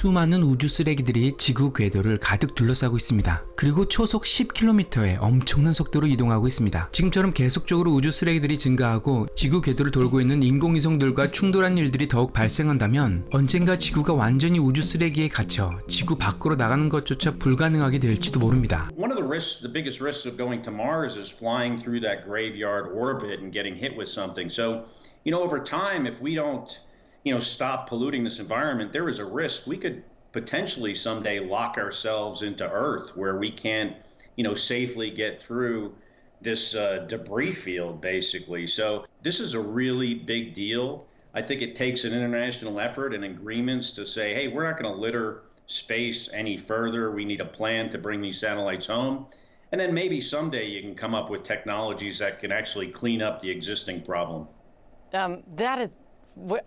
수많은 우주 쓰레기들이 지구 궤도를 가득 둘러싸고 있습니다. 그리고 초속 10km의 엄청난 속도로 이동하고 있습니다. 지금처럼 계속적으로 우주 쓰레기들이 증가하고 지구 궤도를 돌고 있는 인공위성들과 충돌한 일들이 더욱 발생한다면 언젠가 지구가 완전히 우주 쓰레기에 갇혀 지구 밖으로 나가는 것조차 불가능하게 될지도 모릅니다. One of the risks, the biggest risks of going to Mars is flying through that graveyard orbit and getting hit with something. So, you know, over time, if we don't, you know, stop polluting this environment, there is a risk we could potentially someday lock ourselves into Earth where we can't, you know, safely get through this uh, debris field, basically. So, this is a really big deal. I think it takes an international effort and agreements to say, hey, we're not going to litter space any further. We need a plan to bring these satellites home. And then maybe someday you can come up with technologies that can actually clean up the existing problem. Um, that is, Um,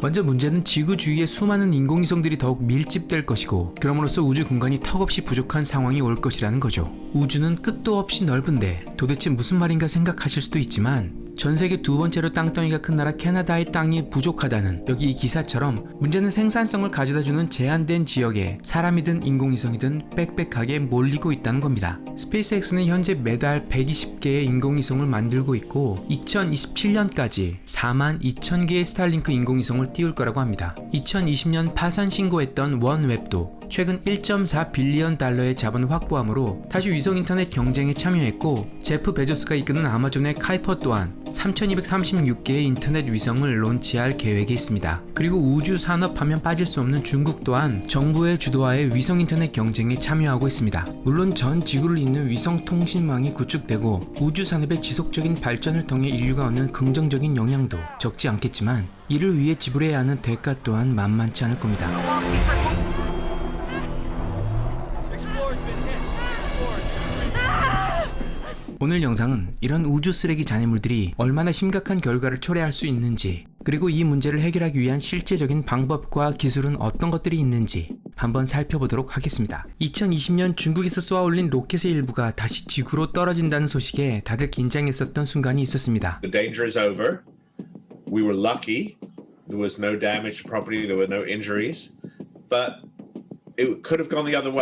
먼저 문제는 지구 주위에 수많은 인공위성들이 더욱 밀집될 것이고 그럼으로써 우주 공간이 턱없이 부족한 상황이 올 것이라는 거죠. 우주는 끝도 없이 넓은데 도대체 무슨 말인가 생각하실 수도 있지만 전 세계 두 번째로 땅덩이가 큰 나라 캐나다의 땅이 부족하다는 여기 이 기사처럼 문제는 생산성을 가져다주는 제한된 지역에 사람이든 인공위성이든 빽빽하게 몰리고 있다는 겁니다. 스페이스X는 현재 매달 120개의 인공위성을 만들고 있고 2027년까지 4만 2천 개의 스타링크 인공위성을 띄울 거라고 합니다. 2020년 파산 신고했던 원웹도 최근 1.4 빌리언 달러의 자본을 확보함으로 다시 위성 인터넷 경쟁에 참여했고 제프 베조스가 이끄는 아마존의 카이퍼 또한 3236개의 인터넷 위성을 론치할 계획이 있습니다. 그리고 우주 산업 하면 빠질 수 없는 중국 또한 정부의 주도하에 위성 인터넷 경쟁에 참여하고 있습니다. 물론 전 지구를 잇는 위성 통신망이 구축되고 우주 산업의 지속적인 발전을 통해 인류가 얻는 긍정적인 영향도 적지 않겠지만 이를 위해 지불해야 하는 대가 또한 만만치 않을 겁니다. 오늘 영상은 이런 우주 쓰레기 잔해물들이 얼마나 심각한 결과를 초래할 수 있는지, 그리고 이 문제를 해결하기 위한 실제적인 방법과 기술은 어떤 것들이 있는지 한번 살펴보도록 하겠습니다. 2020년 중국에서 쏘아 올린 로켓의 일부가 다시 지구로 떨어진다는 소식에 다들 긴장했었던 순간이 있었습니다. the danger is over. We were lucky. There was no damage property, there were no injuries. But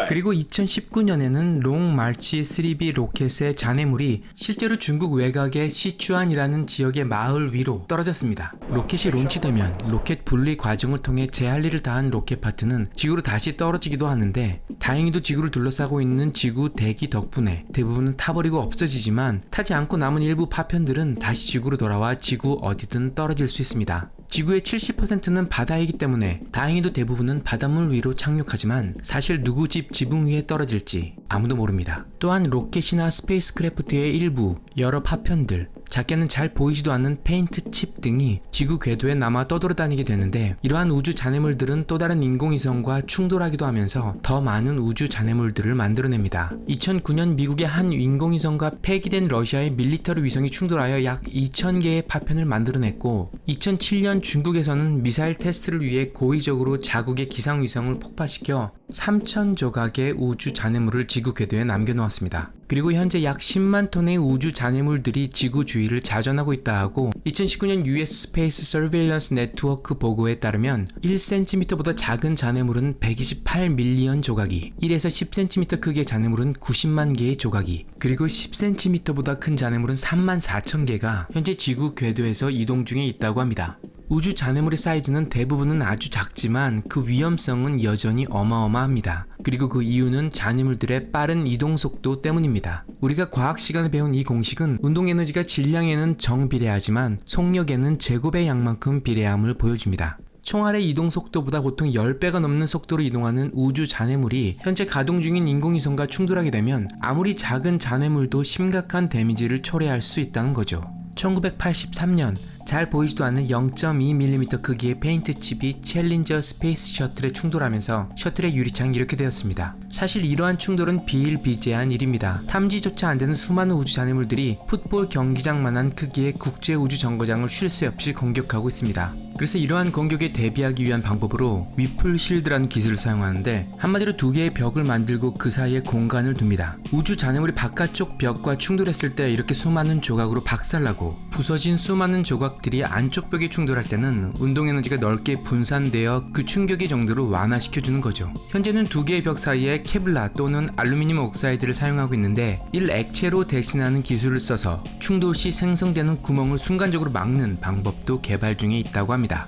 그리고 2019년에는 롱 말치 3B 로켓의 잔해물이 실제로 중국 외곽의 시추안이라는 지역의 마을 위로 떨어졌습니다. 로켓이 론치되면 로켓 분리 과정을 통해 제할 일을 다한 로켓 파트는 지구로 다시 떨어지기도 하는데 다행히도 지구를 둘러싸고 있는 지구 대기 덕분에 대부분은 타버리고 없어지지만 타지 않고 남은 일부 파편들은 다시 지구로 돌아와 지구 어디든 떨어질 수 있습니다. 지구의 70%는 바다이기 때문에 다행히도 대부분은 바닷물 위로 착륙하지만 사실 누구 집 지붕 위에 떨어질지 아무도 모릅니다. 또한 로켓이나 스페이스크래프트의 일부, 여러 파편들, 작게는 잘 보이지도 않는 페인트 칩 등이 지구 궤도에 남아 떠돌아다니게 되는데 이러한 우주 잔해물들은 또 다른 인공위성과 충돌하기도 하면서 더 많은 우주 잔해물들을 만들어냅니다. 2009년 미국의 한 인공위성과 폐기된 러시아의 밀리터리 위성이 충돌하여 약 2,000개의 파편을 만들어냈고 2007년 중국에서는 미사일 테스트를 위해 고의적으로 자국의 기상위성을 폭파시켜 3천 조각의 우주 잔해물을 지구 궤도에 남겨놓았습니다. 그리고 현재 약 10만 톤의 우주 잔해물들이 지구 주위를 자전하고 있다 하고 2019년 US 스페이스 서베일런스 네트워크 보고에 따르면 1cm보다 작은 잔해물은 128 밀리언 조각이 1에서 10cm 크기의 잔해물은 90만 개의 조각이 그리고 10cm보다 큰 잔해물은 3만 4천 개가 현재 지구 궤도에서 이동 중에 있다고 합니다. 우주 잔해물의 사이즈는 대부분은 아주 작지만 그 위험성은 여전히 어마어마합니다. 그리고 그 이유는 잔해물들의 빠른 이동 속도 때문입니다. 우리가 과학 시간에 배운 이 공식은 운동 에너지가 질량에는 정비례하지만 속력에는 제곱의 양만큼 비례함을 보여줍니다. 총알의 이동 속도보다 보통 10배가 넘는 속도로 이동하는 우주 잔해물이 현재 가동 중인 인공위성과 충돌하게 되면 아무리 작은 잔해물도 심각한 데미지를 초래할 수 있다는 거죠. 1983년 잘 보이지도 않는 0.2mm 크기의 페인트 칩이 챌린저 스페이스 셔틀에 충돌하면서 셔틀의 유리창이 이렇게 되었습니다. 사실 이러한 충돌은 비일비재한 일입니다. 탐지조차 안 되는 수많은 우주 잔해물들이 풋볼 경기장만한 크기의 국제 우주 정거장을 쉴 새 없이 공격하고 있습니다. 그래서 이러한 공격에 대비하기 위한 방법으로 위플 실드라는 기술을 사용하는데 한마디로 두 개의 벽을 만들고 그 사이에 공간을 둡니다. 우주 잔해물이 바깥쪽 벽과 충돌했을 때 이렇게 수많은 조각으로 박살나고 부서진 수많은 조각들이 안쪽 벽에 충돌할 때는 운동 에너지가 넓게 분산되어 그 충격의 정도를 완화시켜주는 거죠. 현재는 두 개의 벽 사이에 케블라 또는 알루미늄 옥사이드를 사용하고 있는데 이를 액체로 대신하는 기술을 써서 충돌 시 생성되는 구멍을 순간적으로 막는 방법도 개발 중에 있다고 합니다.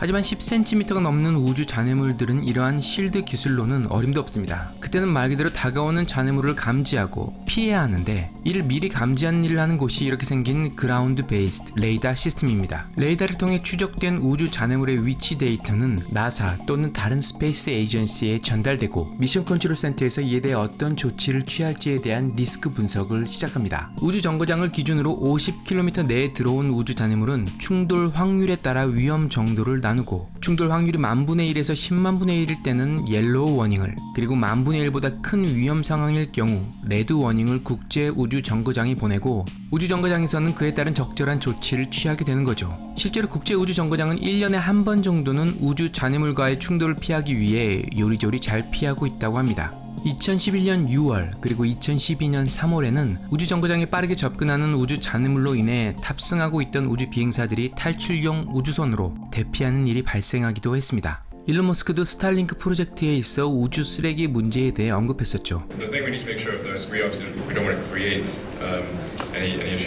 하지만 10cm가 넘는 우주 잔해물들은 이러한 실드 기술로는 어림도 없습니다. 그때는 말 그대로 다가오는 잔해물을 감지하고 피해야 하는데 이를 미리 감지하는 일을 하는 곳이 이렇게 생긴 그라운드 베이스드 레이더 시스템입니다. 레이더를 통해 추적된 우주 잔해물의 위치 데이터는 나사 또는 다른 스페이스 에이전시에 전달되고 미션 컨트롤 센터에서 이에 대해 어떤 조치를 취할지에 대한 리스크 분석을 시작합니다. 우주 정거장을 기준으로 50km 내에 들어온 우주 잔해물은 충돌 확률에 따라 위험 정도를 나누고 충돌 확률이 만분의 1에서 10만분의 1일 때는 옐로우 워닝을 그리고 만분의 1보다 큰 위험 상황일 경우 레드 워닝을 국제 우주 정거장에 보내고 우주 정거장에서는 그에 따른 적절한 조치를 취하게 되는 거죠. 실제로 국제 우주 정거장은 1년에 한 번 정도는 우주 잔해물과의 충돌을 피하기 위해 요리조리 잘 피하고 있다고 합니다. 2011년 6월 그리고 2012년 3월에는 우주 정거장에 빠르게 접근하는 우주 잔해물로 인해 탑승하고 있던 우주 비행사들이 탈출용 우주선으로 대피하는 일이 발생하기도 했습니다. 일론 머스크도 스타링크 프로젝트에 있어 우주 쓰레기 문제에 대해 언급했었죠.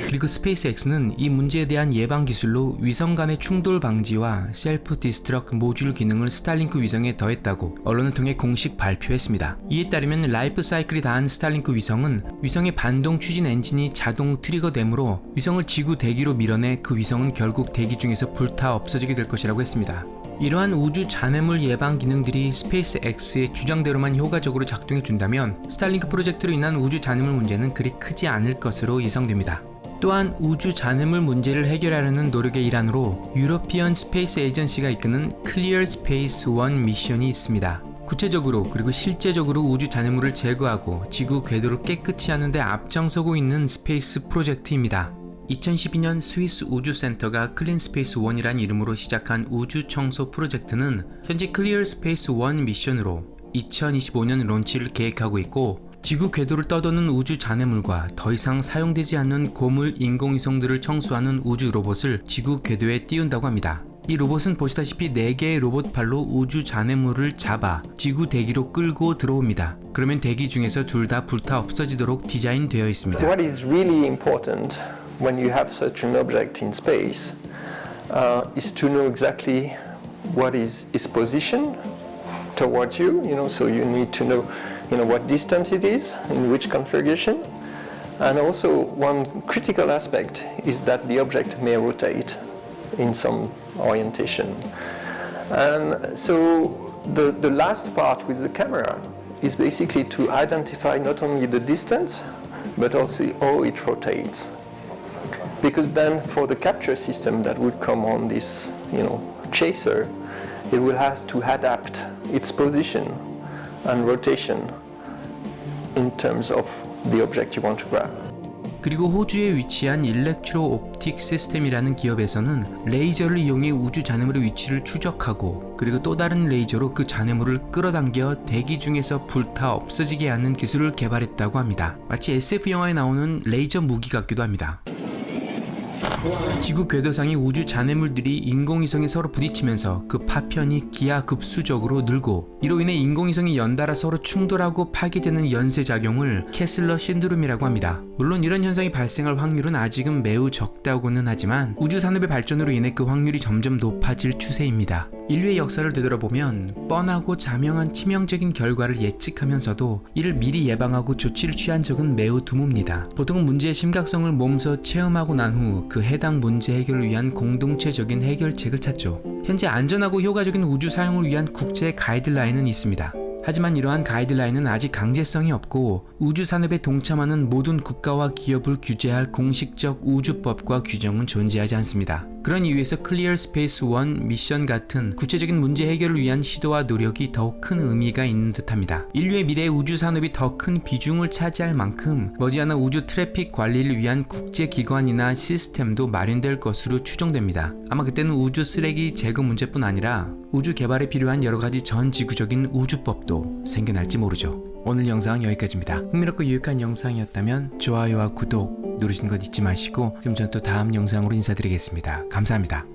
그리고 스페이스X는 이 문제에 대한 예방 기술로 위성 간의 충돌 방지와 셀프 디스트럭 모듈 기능을 스타링크 위성에 더했다고 언론을 통해 공식 발표했습니다. 이에 따르면 라이프 사이클이 다한 스타링크 위성은 위성의 반동 추진 엔진이 자동 트리거되므로 위성을 지구 대기로 밀어내 그 위성은 결국 대기 중에서 불타 없어지게 될 것이라고 했습니다. 이러한 우주 잔해물 예방 기능들이 스페이스 X의 주장대로만 효과적으로 작동해 준다면 스타링크 프로젝트로 인한 우주 잔해물 문제는 그리 크지 않을 것으로 예상됩니다. 또한 우주 잔해물 문제를 해결하려는 노력의 일환으로 유러피언 스페이스 에이전시가 이끄는 클리어 스페이스 원 미션이 있습니다. 구체적으로 그리고 실제적으로 우주 잔해물을 제거하고 지구 궤도를 깨끗이 하는데 앞장서고 있는 스페이스 프로젝트입니다. 2012년 스위스 우주센터가 클린 스페이스 1이란 이름으로 시작한 우주 청소 프로젝트는 현재 클리어 스페이스 1 미션으로 2025년 론치를 계획하고 있고 지구 궤도를 떠도는 우주 잔해물과 더 이상 사용되지 않는 고물 인공위성들을 청소하는 우주 로봇을 지구 궤도에 띄운다고 합니다. 이 로봇은 보시다시피 4개의 로봇 팔로 우주 잔해물을 잡아 지구 대기로 끌고 들어옵니다. 그러면 대기 중에서 둘 다 불타 없어지도록 디자인되어 있습니다. What is really important when you have such an object in space uh, is to know exactly what is its position towards you. You know, so you need to know, you know, what distance it is, in which configuration, and also one critical aspect is that the object may rotate in some orientation. And so the, the last part with the camera is basically to identify not only the distance, but also how it rotates. Because then for the capture system that would come on this, you know, chaser, it will have to adapt its position and rotation in terms of the object you want to grab. 그리고 호주에 위치한 일렉트로 옵틱 시스템이라는 기업에서는 레이저를 이용해 우주 잔해물의 위치를 추적하고 그리고 또 다른 레이저로 그 잔해물을 끌어당겨 대기 중에서 불타 없어지게 하는 기술을 개발했다고 합니다. 마치 SF 영화에 나오는 레이저 무기 같기도 합니다. 지구 궤도상의 우주 잔해물들이 인공위성에 서로 부딪히면서 그 파편이 기하급수적으로 늘고 이로 인해 인공위성이 연달아 서로 충돌하고 파괴되는 연쇄작용을 캐슬러 신드롬이라고 합니다. 물론 이런 현상이 발생할 확률은 아직은 매우 적다고는 하지만 우주 산업의 발전으로 인해 그 확률이 점점 높아질 추세입니다. 인류의 역사를 되돌아보면 뻔하고 자명한 치명적인 결과를 예측하면서도 이를 미리 예방하고 조치를 취한 적은 매우 드뭅니다. 보통은 문제의 심각성을 몸소 체험하고 난 후 그 해당 문제 해결을 위한 공동체적인 해결책을 찾죠. 현재 안전하고 효과적인 우주 사용을 위한 국제 가이드라인은 있습니다. 하지만 이러한 가이드라인은 아직 강제성이 없고 우주 산업에 동참하는 모든 국가와 기업을 규제할 공식적 우주법과 규정은 존재하지 않습니다. 그런 이유에서 클리어 스페이스 1 미션 같은 구체적인 문제 해결을 위한 시도와 노력이 더욱 큰 의미가 있는 듯합니다. 인류의 미래 우주 산업이 더 큰 비중을 차지할 만큼 머지않아 우주 트래픽 관리를 위한 국제 기관이나 시스템도 마련될 것으로 추정됩니다. 아마 그때는 우주 쓰레기 제거 문제뿐 아니라 우주 개발에 필요한 여러 가지 전 지구적인 우주법도 생겨날지 모르죠. 오늘 영상은 여기까지입니다. 흥미롭고 유익한 영상이었다면 좋아요와 구독 누르시는 것 잊지 마시고 그럼 전또 다음 영상으로 인사드리겠습니다. 감사합니다.